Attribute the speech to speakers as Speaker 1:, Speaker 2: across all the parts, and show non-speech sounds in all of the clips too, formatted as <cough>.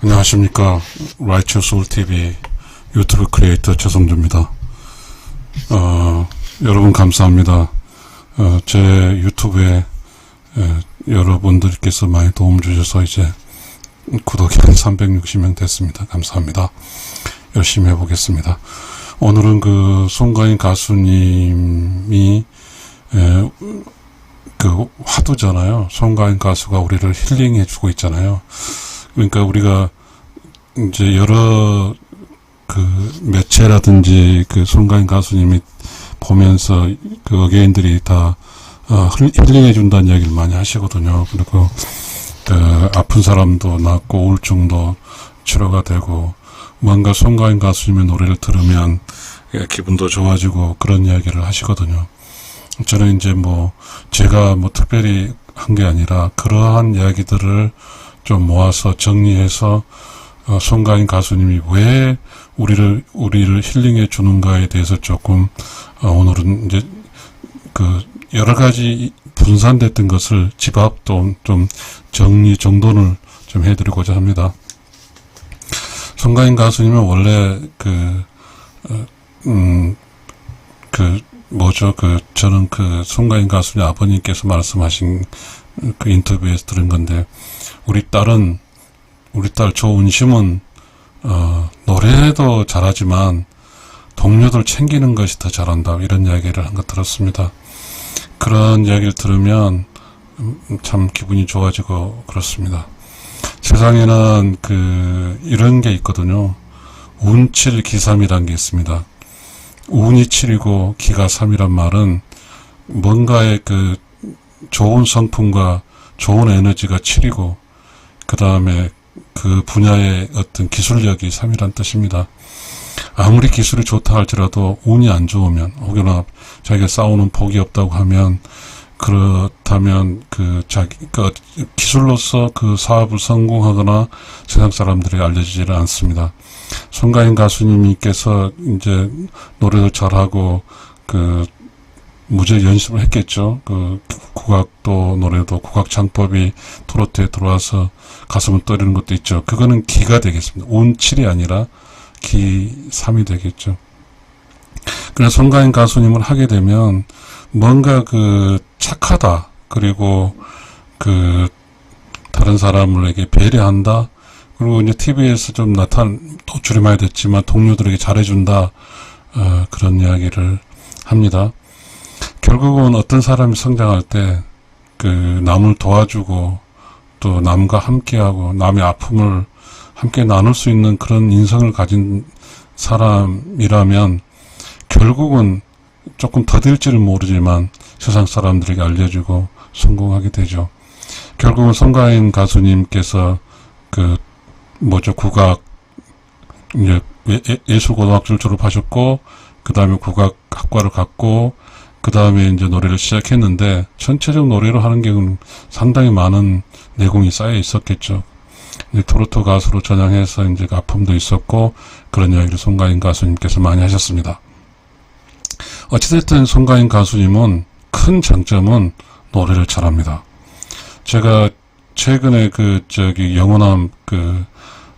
Speaker 1: 안녕하십니까. 라이처 소울 TV 유튜브 크리에이터 최성주입니다. 어, 여러분 감사합니다. 어, 제 유튜브에 에, 여러분들께서 많이 도움 주셔서 이제 구독이 한 360명 됐습니다. 감사합니다. 열심히 해보겠습니다. 오늘은 그 송가인 가수님이 에, 그 화두잖아요. 송가인 가수가 우리를 힐링해주고 있잖아요. 그러니까 우리가 이제 여러 그 매체라든지 그 송가인 가수님이 보면서 그 어게인들이 다 어, 힐링해 준다는 이야기를 많이 하시거든요. 그리고 그 아픈 사람도 낫고 우울증도 치료가 되고 뭔가 송가인 가수님의 노래를 들으면 예, 기분도 좋아지고 그런 이야기를 하시거든요. 저는 이제 뭐 제가 뭐 특별히 한 게 아니라 그러한 이야기들을 좀 모아서 정리해서 어, 송가인 가수님이 왜 우리를 우리를 힐링해 주는가에 대해서 조금 어, 오늘은 이제 그 여러 가지 분산됐던 것을 집합도 좀 정리 정돈을 좀 해드리고자 합니다. 송가인 가수님은 원래 그, 어, 음, 그, 뭐죠, 그, 저는 그, 송가인 가수님 아버님께서 말씀하신 그 인터뷰에서 들은 건데, 우리 딸은, 우리 딸 조은심은, 어, 노래도 잘하지만, 동료들 챙기는 것이 더 잘한다. 이런 이야기를 한 것 들었습니다. 그런 이야기를 들으면, 음, 참 기분이 좋아지고 그렇습니다. 세상에는 그 이런 게 있거든요. 운칠 기삼이라는 게 있습니다. 운이 7이고 기가 3이란 말은 뭔가의 그 좋은 성품과 좋은 에너지가 7이고 그 다음에 그 분야의 어떤 기술력이 3이란 뜻입니다. 아무리 기술이 좋다 할지라도 운이 안 좋으면 혹여나 자기가 싸우는 복이 없다고 하면 그렇다면 그 자기 그 기술로서 그 사업을 성공하거나 세상 사람들이 알려지지는 않습니다. 송가인 가수님께서 이제 노래도 잘하고 그 무제 연습을 했겠죠. 그 국악도 노래도 국악 창법이 트로트에 들어와서 가슴을 떠리는 것도 있죠. 그거는 기가 되겠습니다. 운칠이 아니라 기 3이 되겠죠. 그래서 송가인 가수님을 하게 되면 뭔가 그 착하다 그리고 그 다른 사람을에게 배려한다 그리고 이제 TV에서 좀 나타난 노출이 많이 됐지만 동료들에게 잘해준다 어, 그런 이야기를 합니다. 결국은 어떤 사람이 성장할 때 그 남을 도와주고 또 남과 함께하고 남의 아픔을 함께 나눌 수 있는 그런 인성을 가진 사람이라면 결국은 조금 더딜지를 모르지만 세상 사람들에게 알려주고 성공하게 되죠. 결국은 송가인 가수님께서 그 뭐죠 국악 이제 예- 예술고등학교를 졸업하셨고 그 다음에 국악학과를 갔고 그 다음에 이제 노래를 시작했는데 전체적 노래로 하는 게 상당히 많은 내공이 쌓여 있었겠죠. 트로트 가수로 전향해서 이제 아픔도 있었고 그런 이야기를 송가인 가수님께서 많이 하셨습니다. 어찌됐든 송가인 가수님은 큰 장점은 노래를 잘합니다. 제가 최근에 그 저기 영원함 그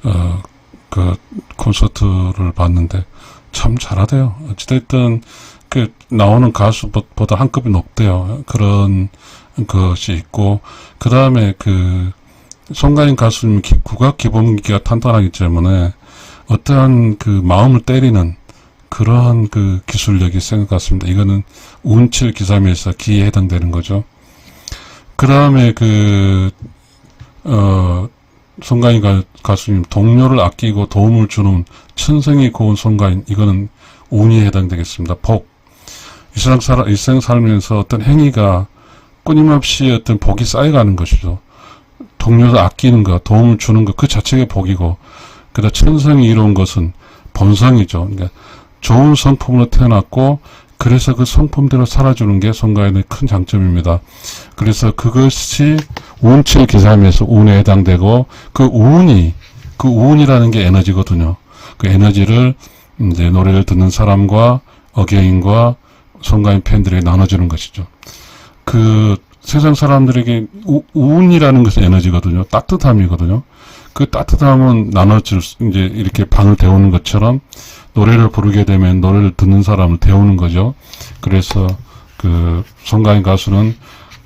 Speaker 1: 어, 그 콘서트를 봤는데 참 잘하대요. 어찌됐든 그 나오는 가수보다 한 급이 높대요. 그런 것이 있고 그 다음에 그 송가인 가수님 기- 국악 기본기가 탄탄하기 때문에 어떠한 그 마음을 때리는 그러한 그 기술력이 센 것 같습니다. 이거는 운칠 기삼에서 기에 해당되는 거죠. 그 다음에 그, 어, 송가인 가, 가수님, 동료를 아끼고 도움을 주는 천성이 고운 송가인, 이거는 운이 해당되겠습니다. 복. 일상 살, 일생 살면서 어떤 행위가 끊임없이 어떤 복이 쌓여가는 것이죠. 동료를 아끼는 것, 도움을 주는 것, 그 자체가 복이고, 그다음 천성이 이루은 것은 본성이죠. 그러니까 좋은 성품으로 태어났고 그래서 그 성품대로 살아주는 게 송가인의 큰 장점입니다. 그래서 그것이 운칠 기삼에서 운에 해당되고 그 운이 그 운이라는 게 에너지거든요. 그 에너지를 이제 노래를 듣는 사람과 어게인과 송가인 팬들에게 나눠주는 것이죠. 그 세상 사람들에게 우, 운이라는 것은 에너지거든요. 따뜻함이거든요. 그 따뜻함은 나눠질 수- 이제 이렇게 방을 데우는 것처럼 노래를 부르게 되면 노래를 듣는 사람을 데우는 거죠. 그래서 그 송가인 가수는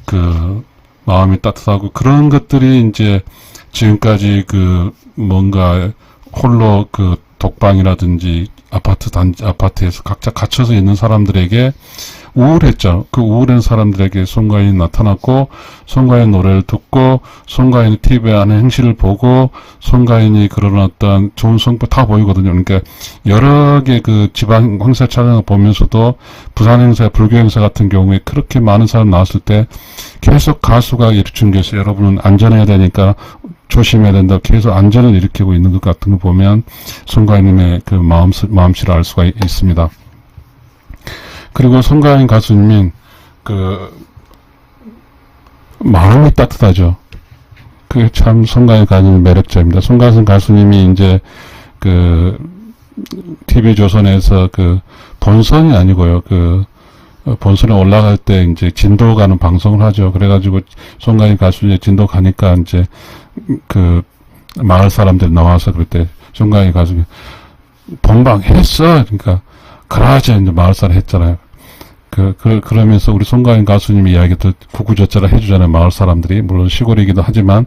Speaker 1: 그 마음이 따뜻하고 그런 것들이 이제 지금까지 그 뭔가 홀로 그 독방이라든지 아파트 단 아파트에서 각자 갇혀서 있는 사람들에게 우울했죠. 그 우울한 사람들에게 송가인이 나타났고 송가인 노래를 듣고 송가인이 TV에 하는 행실을 보고 송가인이 그런 어떤 좋은 성과 다 보이거든요. 그러니까 여러 개 그 지방 행사 촬영을 보면서도 부산 행사, 불교 행사 같은 경우에 그렇게 많은 사람 나왔을 때 계속 가수가 일중계에서 여러분은 안전해야 되니까 조심해야 된다. 계속 안전을 일으키고 있는 것 같은 거 보면 송가인님의 그 마음, 마음씨를 알 수가 있- 있습니다. 그리고 송가인 가수님인 그 마음이 따뜻하죠. 그게 참 송가인 가수님 매력자입니다. 송가인 가수님이 이제 그 TV 조선에서 그 본선이 아니고요. 그 어, 본선에 올라갈 때 이제 진도 가는 방송을 하죠. 그래가지고 송가인 가수님 진도 가니까 이제 그 마을 사람들 나와서 그럴 때 송가인 가수님 본방 했어. 그러니까 그러자 이제 마을 사람 했잖아요. 그, 그, 그러면서 우리 송가인 가수님이 이야기들 구구절절 해주잖아요. 마을 사람들이. 물론 시골이기도 하지만,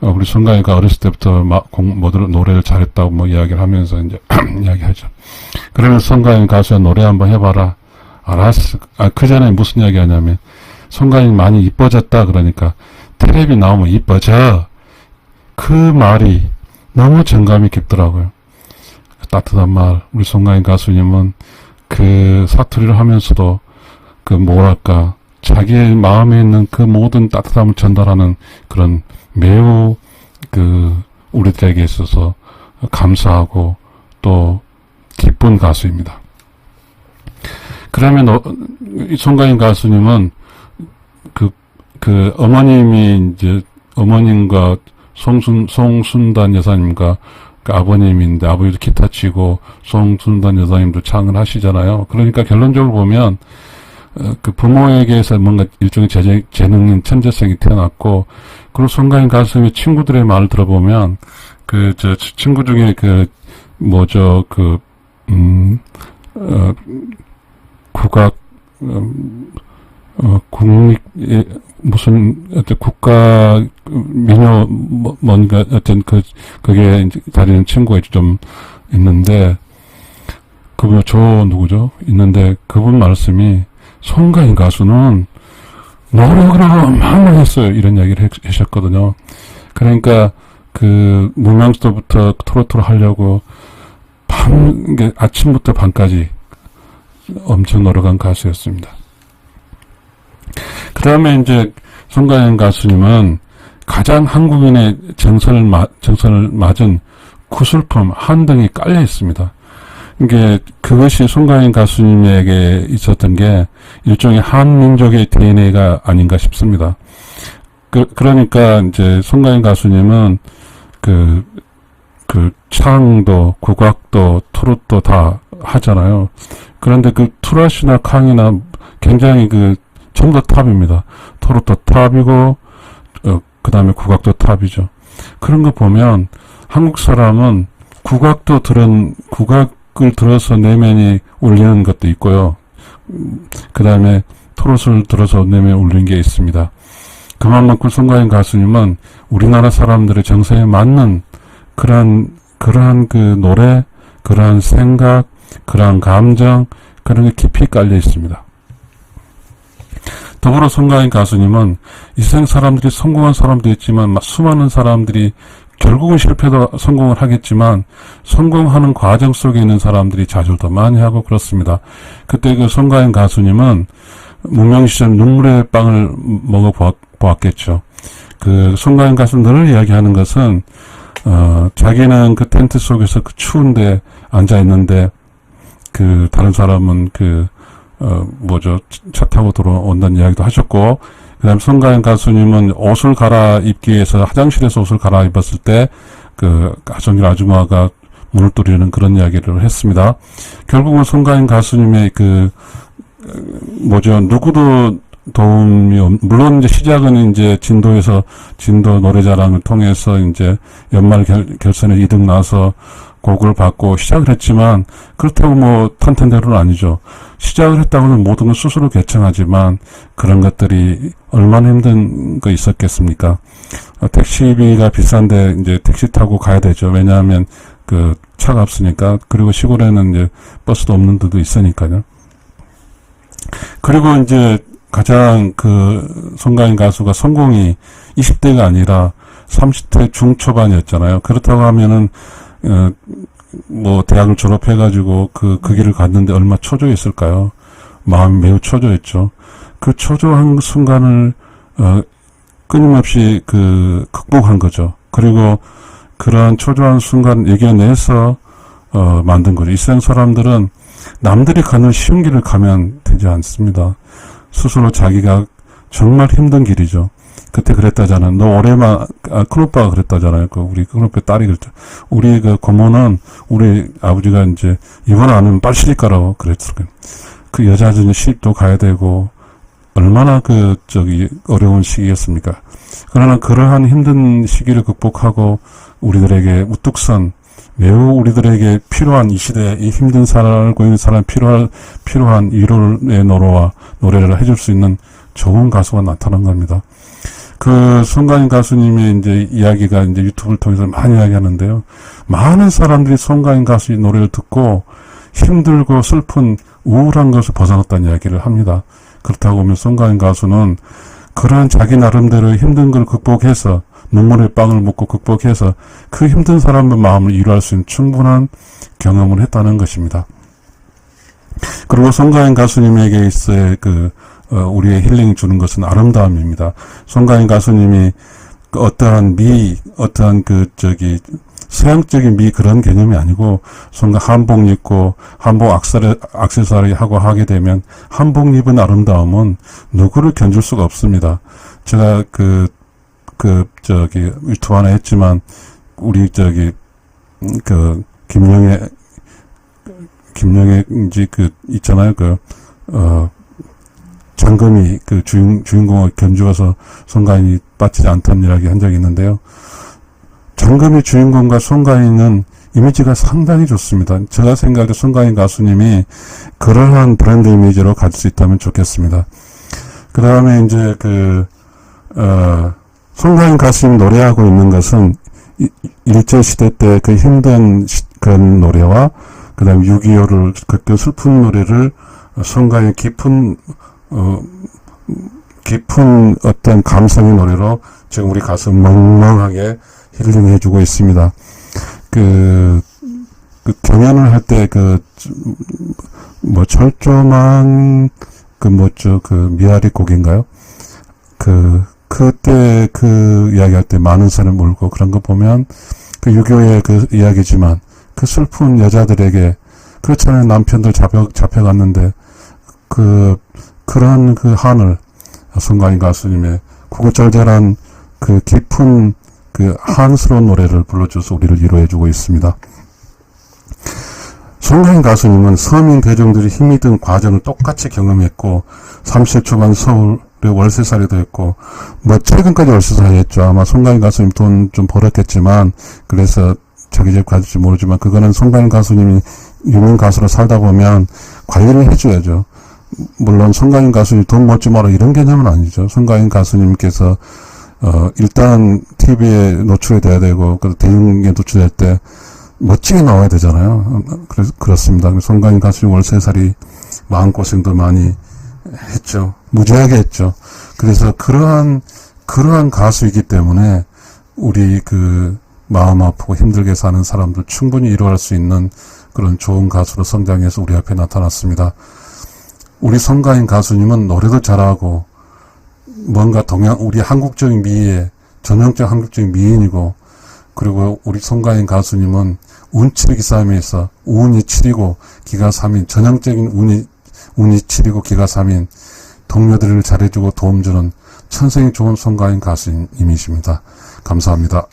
Speaker 1: 어, 우리 송가인가 어렸을 때부터 마, 공, 뭐, 노래를 잘했다고 뭐 이야기를 하면서 이제 <clears throat> 이야기하죠. 그러면서 송가인 가수야 노래 한번 해봐라. 알았어. 아, 그 전에 무슨 이야기 하냐면, 송가인 많이 이뻐졌다. 그러니까, 텔레비 나오면 이뻐져. 그 말이 너무 정감이 깊더라고요. 따뜻한 말. 우리 송가인 가수님은 그 사투리를 하면서도 그 뭐랄까 자기의 마음에 있는 그 모든 따뜻함을 전달하는 그런 매우 그 우리들에게 있어서 감사하고 또 기쁜 가수입니다. 그러면 어, 이 송가인 가수님은 그, 그 어머님이 이제 어머님과 송순, 송순단 여사님과 그 아버님인데 아버지도 기타 치고 송순단 여사님도 창을 하시잖아요. 그러니까 결론적으로 보면 어, 그 부모에게서 뭔가 일종의 재능, 재능인 천재성이 태어났고 그리고 송가인 가수의 친구들의 말을 들어보면 그 저 친구 중에 그 뭐죠 그음 어, 국악 음, 어, 국립 예, 무슨 어떤 국가 민요 뭐, 뭔가 어떤 그 그게 다니는 친구가 좀 있는데 그분 저 누구죠? 있는데 그분 말씀이 송가인 가수는 노력을 많이 했어요. 이런 이야기를 했- 하셨거든요. 그러니까 그 무명수부터 트로트를 하려고 밤 아침부터 밤까지 엄청 노력한 가수였습니다. 그 다음에 이제 송가인 가수님은 가장 한국인의 정선을, 마, 정선을 맞은 구슬품 한 등이 깔려 있습니다. 이게 그것이 송가인 가수님에게 있었던 게 일종의 한민족의 DNA가 아닌가 싶습니다. 그, 그러니까 이제 송가인 가수님은 그, 그 창도 국악도 트롯도 다 하잖아요. 그런데 그 투라시나 캉이나 굉장히 그 전부 다 탑입니다. 토로도 탑이고 어, 그 다음에 국악도 탑이죠. 그런 거 보면 한국 사람은 국악도 들은 국악을 들어서 내면이 울리는 것도 있고요. 그 다음에 토롯을 들어서 내면에 울리는 게 있습니다. 그만큼 송가인 가수님은 우리나라 사람들의 정서에 맞는 그러한 그러한 그 노래, 그러한 생각, 그러한 감정 그런 게 깊이 깔려 있습니다. 더불어 송가인 가수님은 이 세상 사람들이 성공한 사람도 있지만 마- 수많은 사람들이 결국은 실패도 성공을 하겠지만 성공하는 과정 속에 있는 사람들이 좌절도 많이 하고 그렇습니다. 그때 그 송가인 가수님은 무명 시절 눈물의 빵을 먹어 보았겠죠. 그 송가인 가수는 늘 이야기하는 것은 어, 자기는 그 텐트 속에서 그 추운데 앉아 있는데 그 다른 사람은 그 어, 뭐죠 차 타고 들어온다는 이야기도 하셨고 그다음 송가인 가수님은 옷을 갈아입기 위해서 화장실에서 옷을 갈아입었을 때 그 가정길 아줌마가 문을 두드리는 그런 이야기를 했습니다. 결국은 송가인 가수님의 그 어, 뭐죠 누구도 도움이 없, 물론 이제 시작은 이제 진도에서 진도 노래자랑을 통해서 이제 연말 결, 결선에 2등 나서 곡을 받고 시작을 했지만 그렇다고 뭐 탄탄대로는 아니죠. 시작을 했다고는 모든 걸 스스로 결정하지만 그런 것들이 얼마나 힘든 거 있었겠습니까? 어, 택시비가 비싼데 이제 택시 타고 가야 되죠. 왜냐하면 그 차가 없으니까 그리고 시골에는 이제 버스도 없는 데도 있으니까요. 그리고 이제 가장 그 송가인 가수가 성공이 20대가 아니라 30대 중초반이었잖아요. 그렇다고 하면은 어, 뭐 대학을 졸업해가지고 그 그 길을 갔는데 얼마 초조했을까요? 마음이 매우 초조했죠. 그 초조한 순간을 어, 끊임없이 그 극복한 거죠. 그리고 그러한 초조한 순간 이겨내서 어, 만든 거죠. 이 세상 사람들은 남들이 가는 쉬운 길을 가면 되지 않습니다. 스스로 자기가 정말 힘든 길이죠. 그때 그랬다잖아. 너 올해만, 아, 큰오빠가 그랬다잖아요. 그, 우리 큰오빠 딸이 그랬죠. 우리 그 고모는, 우리 아버지가 이제, 이번 안 하면 빨리 시집 가라고 그랬을 거예요. 그 여자들은 시집도 가야 되고, 얼마나 그, 저기, 어려운 시기였습니까. 그러나 그러한 힘든 시기를 극복하고, 우리들에게 우뚝 선, 매우 우리들에게 필요한 이 시대에 이 힘든 살고 있는 사람 필요할, 필요한 위로의 노래와 노래를 해줄 수 있는 좋은 가수가 나타난 겁니다. 그 송가인 가수님의 이제 이야기가 이제 유튜브를 통해서 많이 이야기하는데요. 많은 사람들이 송가인 가수의 노래를 듣고 힘들고 슬픈 우울한 것을 벗어났다는 이야기를 합니다. 그렇다고 하면 송가인 가수는 그러한 자기 나름대로 힘든 걸 극복해서 눈물의 빵을 먹고 극복해서 그 힘든 사람의 마음을 이해할 수 있는 충분한 경험을 했다는 것입니다. 그리고 송가인 가수님에게 있어의 그 어, 우리의 힐링 주는 것은 아름다움입니다. 송가인 가수님이 그 어떠한 미, 어떠한 그 저기 서양적인 미 그런 개념이 아니고 son가 한복 입고 한복 악세사리, 악세사리 하고 하게 되면 한복 입은 아름다움은 누구를 견줄 수가 없습니다. 제가 그, 그 저기 유튜브 하나 했지만 우리 저기 음, 그 김영애 김영애인지 그 있잖아요 그 어 장금이 그 주인, 주인공을 견주어서 송가인이 빠지지 않다는 이야기 한 적이 있는데요. 장금이 주인공과 송가인은 이미지가 상당히 좋습니다. 제가 생각할 때 송가인 가수님이 그러한 브랜드 이미지로 갈수 있다면 좋겠습니다. 그 다음에 이제 그, 어, 송가인 가수님 노래하고 있는 것은 이- 일제시대 때 그 힘든 시- 그런 노래와 그 다음에 6.25를 그 슬픈 노래를 송가인 깊은 어, 깊은 어떤 감성의 노래로 지금 우리 가슴 멍멍하게 힐링해주고 있습니다. 그, 그 경연을 할 때 그, 뭐, 철조망, 그, 뭐죠, 그, 미아리 곡인가요? 그, 그때 그 이야기 할 때 많은 사람 울고 그런 거 보면 그 유교의 그 이야기지만 그 슬픈 여자들에게 그렇잖아요. 남편들 잡혀, 잡혀갔는데 그, 그런 그 한을 송가인 가수님의 구구절절한 그 깊은 그 한스러운 노래를 불러줘서 우리를 위로해주고 있습니다. 송가인 가수님은 서민 대중들이 힘이 든 과정을 똑같이 경험했고 30대 초반 서울에 월세살이도 했고 뭐 최근까지 월세살이 했죠. 아마 송가인 가수님 돈 좀 벌었겠지만 그래서 자기 집 가질지 모르지만 그거는 송가인 가수님이 유명 가수로 살다 보면 관리를 해줘야죠. 물론 송가인 가수님 돈 먹지 마라 이런 개념은 아니죠. 송가인 가수님께서 어 일단 TV에 노출이 돼야 되고 그 대중에 노출될 때 멋지게 나와야 되잖아요. 그래서 그렇습니다. 송가인 가수님 월세살이 마음고생도 많이 했죠. 무지하게 했죠. 그래서 그러한 그러한 가수이기 때문에 우리 그 마음 아프고 힘들게 사는 사람들 충분히 이루할 수 있는 그런 좋은 가수로 성장해서 우리 앞에 나타났습니다. 우리 성가인 가수님은 노래도 잘하고 뭔가 동양 우리 한국적인 미의 전형적 한국적인 미인이고 그리고 우리 송가인 가수님은 운칠기 싸움에서 운이 7이고 기가 3인 전형적인 운이 운이 7이고 기가 3인 동료들을 잘해주고 도움 주는 천생이 좋은 송가인 가수님이십니다. 감사합니다.